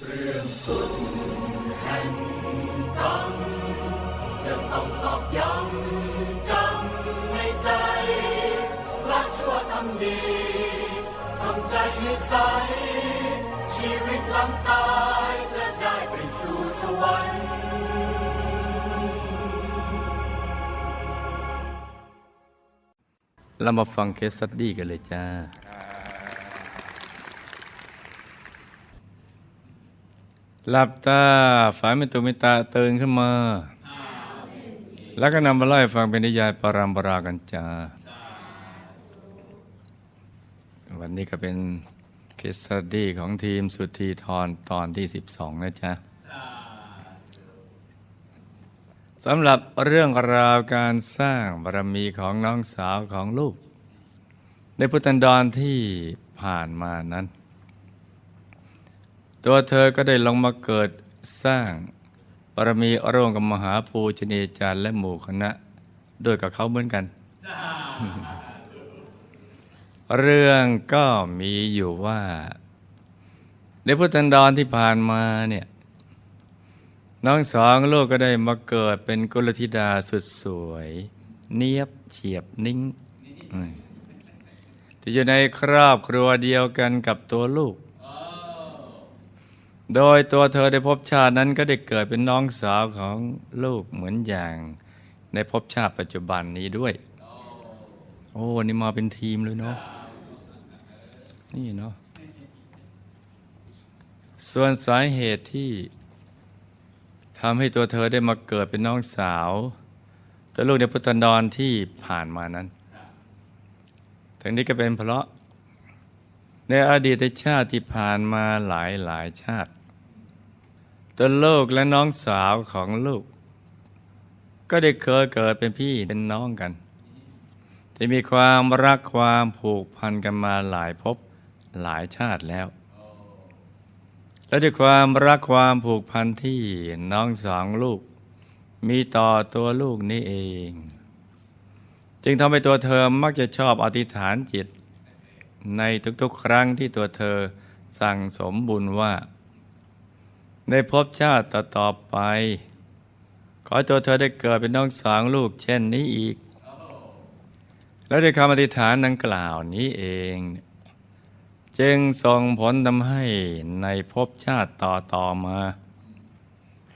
จะต้องตอกย้ำจำในใจ รักชั่วทำดีทำใจให้ใส ชีวิตหลังตายจะได้ไปสู่สวรรค์เรามาฟังเคสสตดี้กันเลยจ้า หลับตาฝันเป็นตุมิตาตื่นขึ้นมา แล้วก็นำมาเล่ฟังเป็นนิยายปรามปรากันจ้าวันนี้ก็เป็นเคสสตดี้ของทีมสุธีทรตอนที่ 12 นะจ๊ะสำหรับเรื่องราวการสร้างบารมีของน้องสาวของลูก ในพุทธันดรที่ผ่านมานั้น ตัวเธอก็ได้ลงมาเกิดสร้างบารมีอร่วมกับมหาปูชนีจารย์และหมู่คณะด้วยกับเขาเหมือนกัน เรื่องก็มีอยู่ว่า ในพุทธันดรที่ผ่านมาเนี่ยน้องสองลูกก็ได้มาเกิดเป็นกุลธิดาสุดสวย เนียบเฉียบนิ่งที่อยู่ในครอบครัวเดียวกันกับตัวลูก โดยตัวเธอในภพบชาตินั้นก็ได้เกิดเป็นน้องสาวของลูกเหมือนอย่างในภพชาติปัจจุบันนี้ด้วย โอ้นี่มาเป็นทีมเลยเนาะนี่เนาะส่วนสาเหตุที่ทำให้ตัวเธอได้มาเกิดเป็นน้องสาวตัวลูกในพุทธนดรที่ผ่านมานั้นทั้งนี้ก็เป็นเพราะในอดีตชาติที่ผ่านมาหลายหลายชาติ ตัวลูกและน้องสาวของลูก ก็ได้เคยเกิดเป็นพี่เป็นน้องกัน ที่มีความรักความผูกพันกันมาหลายภพหลายชาติแล้ว และด้วยความรักความผูกพันที่น้องสองลูก มีต่อตัวลูกนี่เอง จึงทำให้ตัวเธอมักจะชอบอธิษฐานจิต ในทุกๆครั้งที่ตัวเธอสั่งสมบุญว่า ในภพชาติต่อๆไป ขอตัวเธอได้เกิดเป็นน้องสองลูกเช่นนี้อีก และด้วยคำอธิษฐานดังกล่าวนี้เอง จึงส่งผลทำให้ในภพชาติต่อต่อมา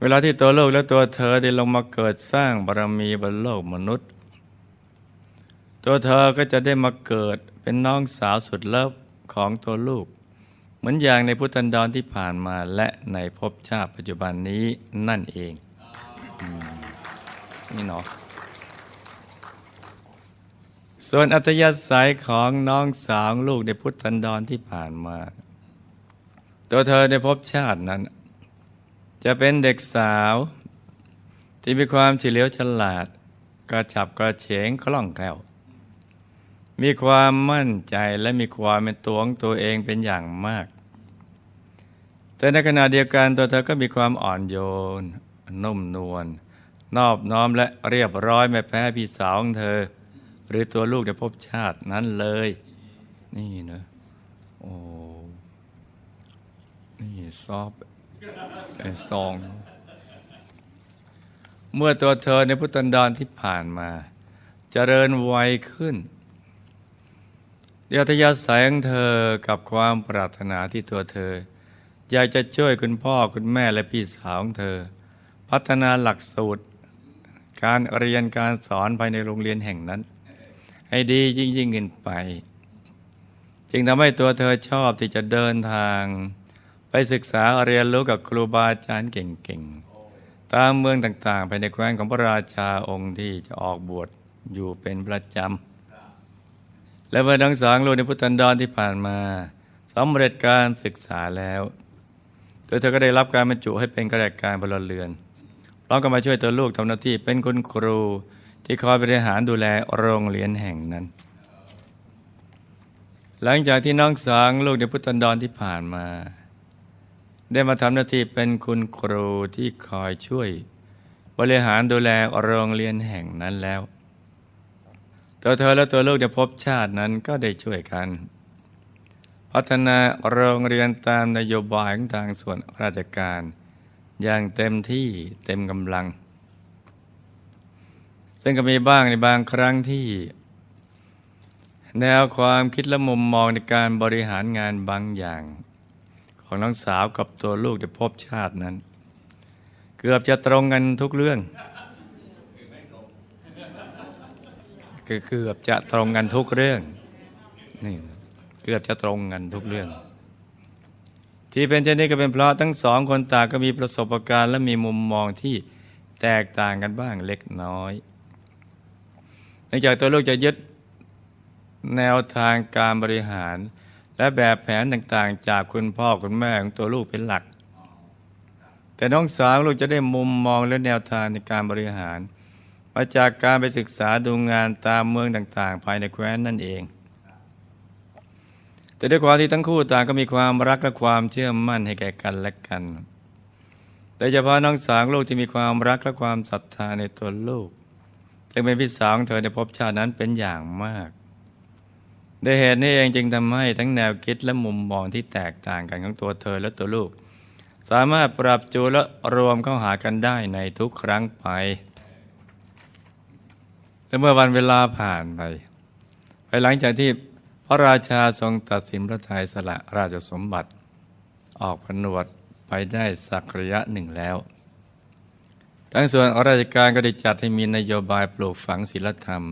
เวลาที่ตัวโลกและตัวเธอได้ลงมาเกิดสร้างบารมีบนโลกมนุษย์ ตัวเธอก็จะได้มาเกิดเป็นน้องสาวสุดเลิฟของตัวลูก เหมือนอย่างในพุทธันดรที่ผ่านมาและในภพชาติปัจจุบันนี้นั่นเองอนี่เนาะส่วนอัตยาศัยของน้องสาวลูกในพุทธันดรที่ผ่านมา ตัวเธอในภพชาตินั้น จะเป็นเด็กสาวที่มีความเฉลียวฉลาด กระฉับกระเฉงคล่องแคล่ว มีความมั่นใจและมีความเป็นตัวของตัวเองเป็นอย่างมาก แต่ในขณะเดียวกันตัวเธอก็มีความอ่อนโยน นุ่มนวลนอบน้อมและเรียบร้อยไม่แพ้พี่สาวของเธอ หรือตัวลูกในภพชาตินั้นเลย นี่นะโอ้นี่ซอฟไอ้ซอง เมื่อตัวเธอในพุทธันดรที่ผ่านมาจเจริญวัยขึ้นเดียวทยาสายของเธอกับความปรารถนาที่ตัวเธอ อยากจะช่วยคุณพ่อคุณแม่และพี่สาวของเธอ พัฒนาหลักสูตร การเรียนการสอนภายในโรงเรียนแห่งนั้น ให้ดียิ่งยิ่งขึ้นไป จึงทำให้ตัวเธอชอบที่จะเดินทาง ไปศึกษาเรียนรู้กับครูบาอาจารย์เก่งๆ ตามเมืองต่างๆภายในแคว้นของพระราชาองค์ที่จะออกบวชอยู่เป็นประจำและเมื่อทั้งสองลูกในพุทธันดรที่ผ่านมาสำเร็จการศึกษาแล้ว ตัวเธอก็ได้รับการบรรจุให้เป็นข้าราชการพลเรือนพร้อมกับมาช่วยตัวลูกทำหน้าที่เป็นคุณครู ที่คอยบริหารดูแลโรงเรียนแห่งนั้น หลังจากที่น้องสางลูกในพุทธันดรที่ผ่านมา ได้มาทำหน้าที่เป็นคุณครูที่คอยช่วย บริหารดูแลโรงเรียนแห่งนั้นแล้วตัวเธอและตัวลูกในภพชาตินั้นก็ได้ช่วยกัน พัฒนาโรงเรียนตามนโยบายของทางส่วนราชการ อย่างเต็มที่เต็มกำลัง ซึ่งก็มีบ้างในบางครั้งที่ แนวความคิดและมุมมองในการบริหารงานบางอย่าง ของน้องสาวกับตัวลูกในภพชาตินั้น เกือบจะตรงกันทุกเรื่องเกือบจะตรงกันทุกเรื่องนี่ เกือบจะตรงกันทุกเรื่อง ที่เป็นเช่นนี้ก็เป็นเพราะทั้งสองคนต่างก็มีประสบการณ์ และมีมุมมองที่แตกต่างกันบ้างเล็กน้อยเนื่องจากตัวลูกจะยึดแนวทางการบริหาร และแบบแผนต่างๆ จากคุณพ่อคุณแม่ของตัวลูกเป็นหลัก แต่น้องสาวลูกจะได้มุมมองและแนวทางในการบริหาร มาจากการไปศึกษาดูงานตามเมืองต่างๆ ภายในแคว้นนั่นเอง แต่ด้วยความที่ทั้งคู่ต่างก็มีความรักและความเชื่อมั่นให้แก่กันและกัน แต่เฉพาะน้องสาวลูกที่มีความรักและความศรัทธาในตัวลูกจึงเป็นพี่สาวของเธอในภพชาตินั้นเป็นอย่างมากด้วยเหตุนี้เองจึงทำให้ทั้งแนวคิดและมุมมองที่แตกต่างกันของตัวเธอและตัวลูก สามารถปรับจูนและรวมเข้าหากันได้ในทุกครั้งไปและเมื่อวันเวลาผ่านไปภายหลังจากที่ ระราชาทรงตัดสินพระทัยสละราชสมบัติ ออกผนวดไปได้สักระยะหนึ่งแล้ว ทั้งส่วนราชการก็ได้จัดให้มีนโยบายปลูกฝังศีลธรรม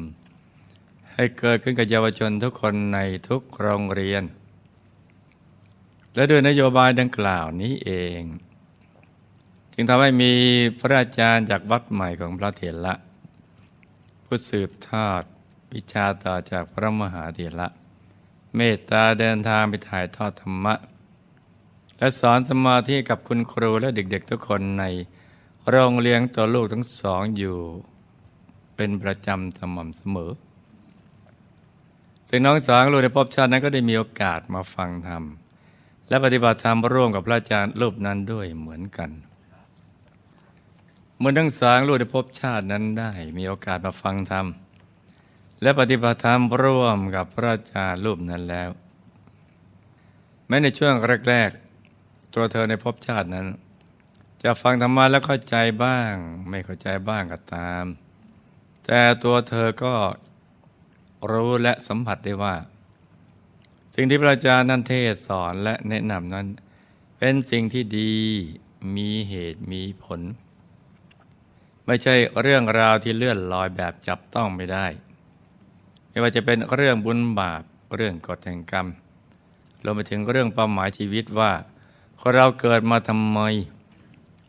ให้เกิดขึ้นกับเยาวชนทุกคนในทุกโรงเรียน และด้วยนโยบายดังกล่าวนี้เอง จึงทำให้มีพระอาจารย์จากวัดใหม่ของพระเถระผู้สืบทอดวิชาต่อจากพระมหาเถระ เมตตาเดินทางไปถ่ายทอดธรรมะ และสอนสมาธิกับคุณครูและเด็กๆทุกคนในโรงเรียนตัวลูกทั้งสองอยู่ เป็นประจำสม่ำเสมอ ซึ่งน้องสาวลูกในภพชาตินั้นก็ได้มีโอกาสมาฟังธรรม และปฏิบัติธรรมร่วมกับพระอาจารย์รูปนั้นด้วยเหมือนกันเมื่อทั้งสางลูกในภพชาตินั้นได้ มีโอกาสมาฟังธรรม และปฏิบัติธรรมร่วมกับพระอาจารย์รูปนั้นแล้ว แม้ในช่วงแรกๆ ตัวเธอในภพชาตินั้น จะฟังธรรมะแล้วเข้าใจบ้าง ไม่เข้าใจบ้างก็ตาม แต่ตัวเธอก็รู้และสัมผัสได้ว่า สิ่งที่พระอาจารย์นั้นเทศสอนและแนะนำนั้น เป็นสิ่งที่ดีมีเหตุมีผล ไม่ใช่เรื่องราวที่เลื่อนลอยแบบจับต้องไม่ได้ ไม่ว่าจะเป็นเรื่องบุญบาปเรื่องกฎแห่งกรรมรวมไปถึงเรื่องเป้าหมายชีวิตว่าคนเราเกิดมาทำไม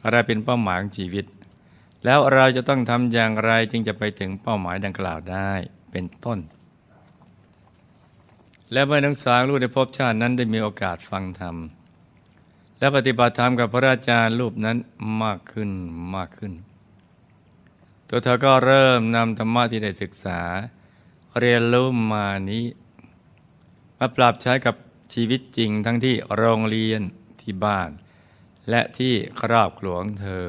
อะไรเป็นเป้าหมายของชีวิต แล้วเราจะต้องทำอย่างไรจึงจะไปถึงเป้าหมายดังกล่าวได้เป็นต้น และเมื่อนักสาวลูกในภพชาตินั้นได้มีโอกาสฟังธรรม และปฏิบัติธรรมกับพระอาจารย์รูปนั้นมากขึ้นมากขึ้น ตัวเธอก็เริ่มนำธรรมะที่ได้ศึกษา เรียนรู้มานี้ มาปรับใช้กับชีวิตจริงทั้งที่โรงเรียนที่บ้าน และที่ครอบครัวของเธอ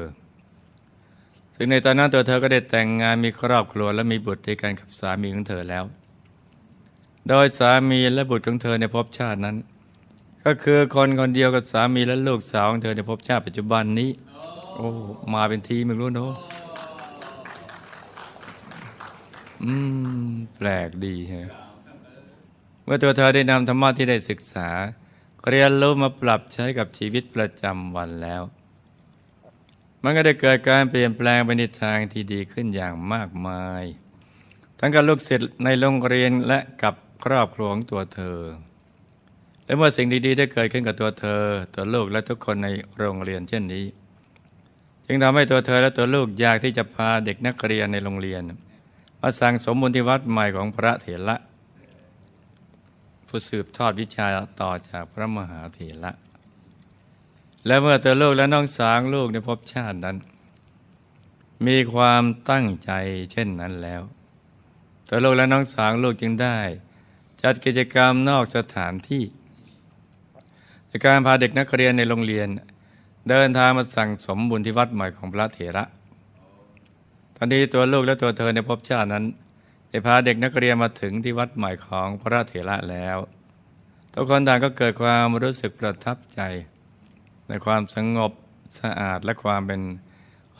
ซึ่งในตอนนั้นตัวเธอก็ได้แต่งงานมีครอบครัวและมีบุตรด้วยกันกับสามีของเธอแล้ว โดยสามีและบุตรของเธอในภพชาตินั้น ก็คือคนคนเดียวกับสามีและลูกสาวของเธอในภพชาติปัจจุบันนี้ โอ้ มาเป็นทีไม่รู้เนอะ อืม แปลกดีฮะเมื่อตัวเธอได้นำธรรมะที่ได้ศึกษา เรียนรู้มาปรับใช้กับชีวิตประจำวันแล้ว มันก็ได้เกิดการเปลี่ยนแปลงไปในทางที่ดีขึ้นอย่างมากมาย ทั้งกับลูกศิษย์ในโรงเรียนและกับครอบครัวของตัวเธอ และเมื่อสิ่งดีๆ ได้เกิดขึ้นกับตัวเธอ ตัวลูกและทุกคนในโรงเรียนเช่นนี้ จึงทำให้ตัวเธอและตัวลูกอยากที่จะพาเด็กนักเรียนในโรงเรียน มาสั่งสมบุญที่วัดใหม่ของพระเถระ ผู้สืบทอดวิชาต่อจากพระมหาเถระ และเมื่อตัวลูกและน้องสาวลูกในภพชาตินั้น มีความตั้งใจเช่นนั้นแล้วตัวลูกและน้องสาวลูกจึงได้ จัดกิจกรรมนอกสถานที่ในการพาเด็กนักเรียนในโรงเรียน เดินทางมาสั่งสมบุญที่วัดใหม่ของพระเถระ ตอนนี้ตัวลูกและตัวเธอในภพชาตินั้นได้พาเด็กนักเรียนมาถึงที่วัดใหม่ของพระเถระแล้ว ทุกคนต่างก็เกิดความรู้สึกประทับใจ ในความสงบสะอาดและความเป็น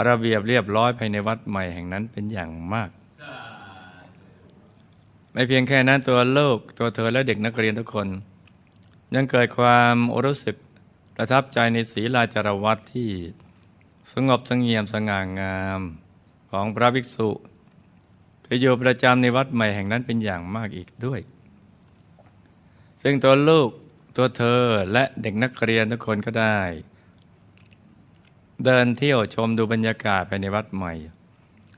ระเบียบเรียบร้อยภายในวัดใหม่แห่งนั้นเป็นอย่างมาก ไม่เพียงแค่นั้นตัวลูกตัวเธอและเด็กนักเรียนทุกคน ยังเกิดความรู้สึกประทับใจในศีลาจารวัตที่สงบสงเงียมสง่างาม ของพระภิกษุที่อยู่ประจำในวัดใหม่แห่งนั้นเป็นอย่างมากอีกด้วย ซึ่งตัวลูกตัวเธอและเด็กนักเรียนทุกคนก็ได้ เดินเที่ยวชมดูบรรยากาศภายในวัดใหม่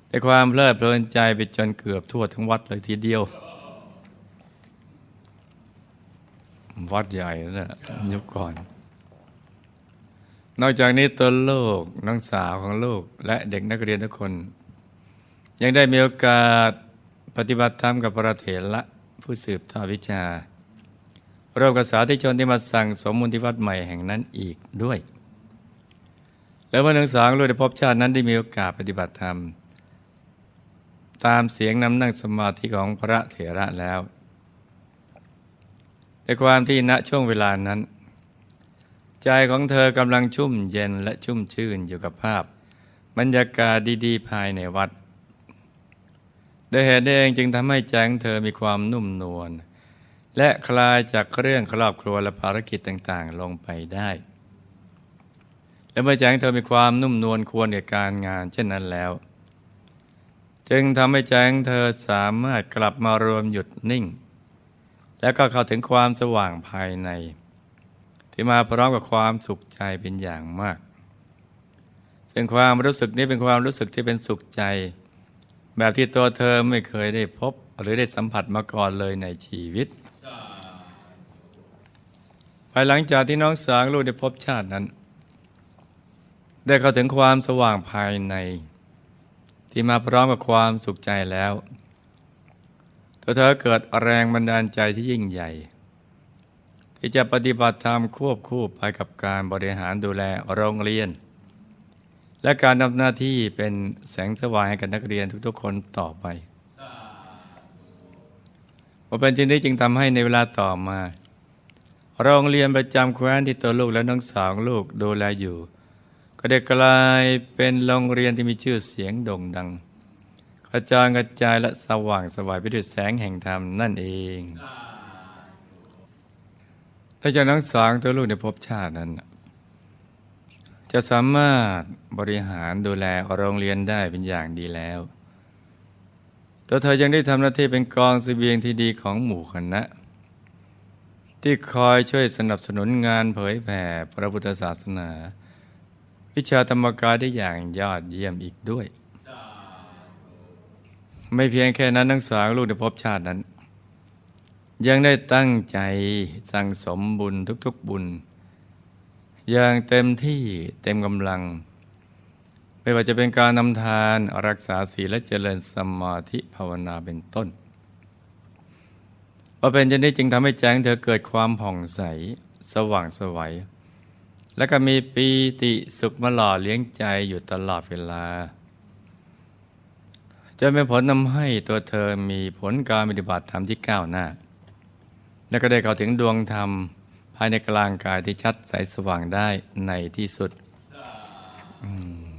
ด้วยความเพลิดเพลินใจไปจนเกือบทั่วทั้งวัดเลยทีเดียว วัดใหญ่นะเนี่ยยุคก่อน นอกจากนี้ตัวลูกน้องสาวของลูกและเด็กนักเรียนทุกคน ยังได้มีโอกาสปฏิบัติธรรมกับพระเถระผู้สืบทอดวิชาร่วมกับสาธุชนที่มาสั่งสมมุนที่วัดใหม่แห่งนั้นอีกด้วย แล้วเมื่อนังสางลูกได้พบชาตินั้นได้มีโอกาสปฏิบัติธรรม ตามเสียงนำนั่งสมาธิของพระเถระแล้วในความที่ณช่วงเวลานั้น ใจของเธอกำลังชุ่มเย็นและชุ่มชื่นอยู่กับภาพ บรรยากาศดี ๆ ภายในวัด ดยเหตุนี้เองจึงทำให้ใจของเธอมีความนุ่มนวลและคลายจากเรื่องครอบครัวและภารกิจต่างๆ ลงไปได้ และเมื่อใจของเธอมีความนุ่มนวลควรแก่การงาน เช่นนั้นแล้ว จึงทำให้ใจของเธอสามารถกลับมารวมหยุดนิ่ง แล้วก็เข้าถึงความสว่างภายใน ที่มาพร้อมกับความสุขใจเป็นอย่างมาก ซึ่งความรู้สึกนี้เป็นความรู้สึกที่เป็นสุขใจ แบบที่ตัวเธอไม่เคยได้พบ หรือได้สัมผัสมาก่อนเลยในชีวิต ภายหลังจากที่น้องสาวลูกได้พบชาตินั้น ได้เข้าถึงความสว่างภายใน ที่มาพร้อมกับความสุขใจแล้ว ตัวเธอเกิดแรงบันดาลใจที่ยิ่งใหญ่ ที่จะปฏิบัติธรรมควบคู่ไปกับการบริหารดูแลโรงเรียน และการทำหน้าที่เป็นแสงสว่างให้กับนักเรียนทุกๆคนต่อไปพอเป็นจริงนี้จึงทำให้ในเวลาต่อมา โรงเรียนประจำแคว้นที่ตัวลูกและน้องสาวลูกดูแลอยู่ ก็ได้กลายเป็นโรงเรียนที่มีชื่อเสียงโด่งดังกระจายกระจายและสว่างสวายไปด้วยแสงแห่งธรรมนั่นเองถ้าจะน้องสาวตัวลูกในภพชาตินั้น จะสามารถบริหารดูแลโรงเรียนได้เป็นอย่างดีแล้วตัวเธอยังได้ทำหน้าที่เป็นกองเสบียงที่ดีของหมู่คณะ ที่คอยช่วยสนับสนุนงานเผยแผ่พระพุทธศาสนา วิชาธรรมกายได้อย่างยอดเยี่ยมอีกด้วย ไม่เพียงแค่นั้นทั้งสาวลูกในภพชาตินั้น ยังได้ตั้งใจสั่งสมบุญทุกๆบุญ อย่างเต็มที่เต็มกำลัง ไม่ว่าจะเป็นการนำทานรักษาศีลและเจริญสมาธิภาวนาเป็นต้นว่าเป็นเช่นนี้จึงทำให้แจ้งเธอเกิดความผ่องใสสว่างสวัย และก็มีปีติสุขมาหล่อเลี้ยงใจอยู่ตลอดเวลาจะเป็นผลนำให้ตัวเธอมีผลการปฏิบัติธรรมที่ก้าวหน้า และก็ได้เข้าถึงดวงธรรม ภายในกลางกายที่ชัดใสสว่างได้ในที่สุดอืม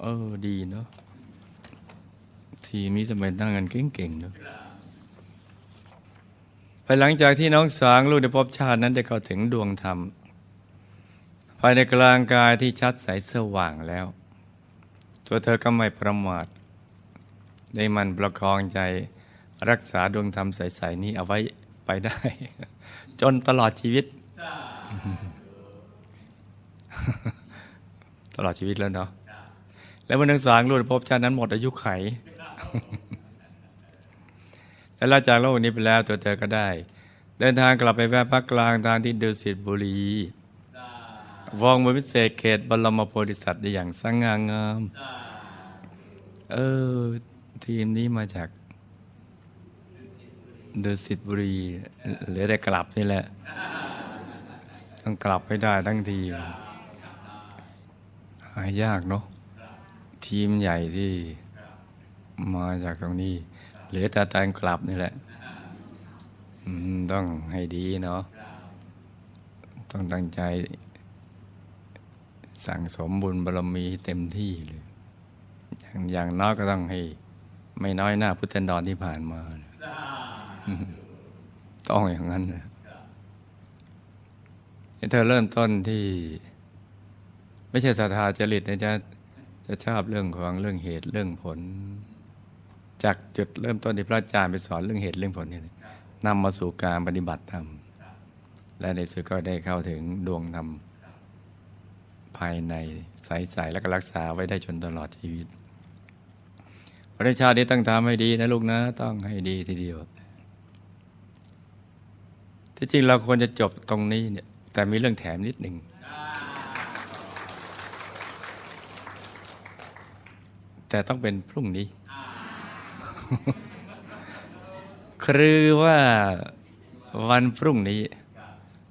เออดีเนาะทีมนี้สมัยนั่งกันเก่งๆเนาะภายหลังจากที่น้องสางลูกในภพชาตินั้นได้เข้าถึงดวงธรรม ภายในกลางกายที่ชัดใสสว่างแล้ว ตัวเธอก็ไม่ประมาทได้มันประคองใจรักษาดวงธรรมใส ๆ นี้เอาไว้ไปได้ จนตลอดชีวิต ตลอดชีวิตแล้วเนาะแล้ววันหนึ่งสางลูกภพชาตินั้นหมดอายุไข และหลังจากโลกนี้ไปแล้วตัวเธอก็ได้ เดินทางกลับไปแวะพักกลางทางที่ดุสิตบุรีวองบนพิเศษเขตบรมโพธิสัตว์ได้อย่างสง่างาม เออ ทีมนี้มาจาก ดุสิตบุรีเหลือแต่กลับนี่แหละ ต้องกลับให้ได้ทั้งทีหายากเนาะทีมใหญ่ที่มาจากตรงนี้ เหลือแต่การกลับนี่แหละต้องให้ดีเนาะต้องตั้งใจ สั่งสมบุญบารมีเต็มที่เลย อย่างอย่างน้อยก็ต้องให้ ไม่น้อยหน้าพุทธันดรที่ผ่านมานะ ต้องอย่างนั้นนะเธอเริ่มต้นที่ ไม่ใช่ศรัทธาจริตนะจะจะชอบเรื่องของเรื่องเหตุเรื่องผล จากจุดเริ่มต้นที่พระอาจารย์ไปสอนเรื่องเหตุเรื่องผลนี่ยนำมาสู่การปฏิบัติธรรม และในสุดก็ได้เข้าถึงดวงธรรม ภายในใสๆแล้วก็รักษาไว้ได้จนตลอดชีวิตประชาตินี้ต้องทำให้ดีนะลูกนะ ต้องให้ดีทีเดียว ที่จริงเราควรจะจบตรงนี้เนี่ย แต่มีเรื่องแถมนิดหนึ่ง แต่ต้องเป็นพรุ่งนี้ คือว่าวันพรุ่งนี้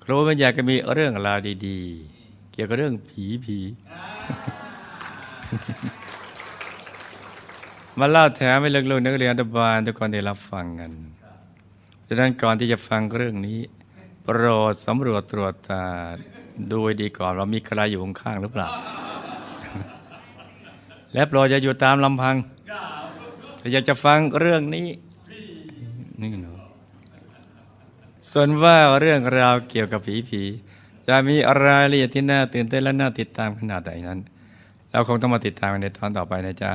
ครูมันอยากจะมีเรื่องราวดีๆ เกี่ยวกับเรื่องผีผีมาเล่าแถมให้เลูกๆนักเรียนอนุบาลทุกคนได้รับฟังกัน ดังนั้นก่อนที่จะฟังเรื่องนี้ โปรดสำรวจตรวจตาดูให้ดีก่อนว่ามีใครอยู่ข้างๆหรือเปล่า และโปรดอย่าอยู่ตามลำพังถ้าอยากจะฟังเรื่องนี้นี่เนาะส่วนว่าเรื่องราวเกี่ยวกับผีผีจะมีรายละเอียดที่น่าตื่นเต้นและน่าติดตามขนาดไหนนั้น เราคงต้องมาติดตามในตอนต่อไปนะจ๊ะ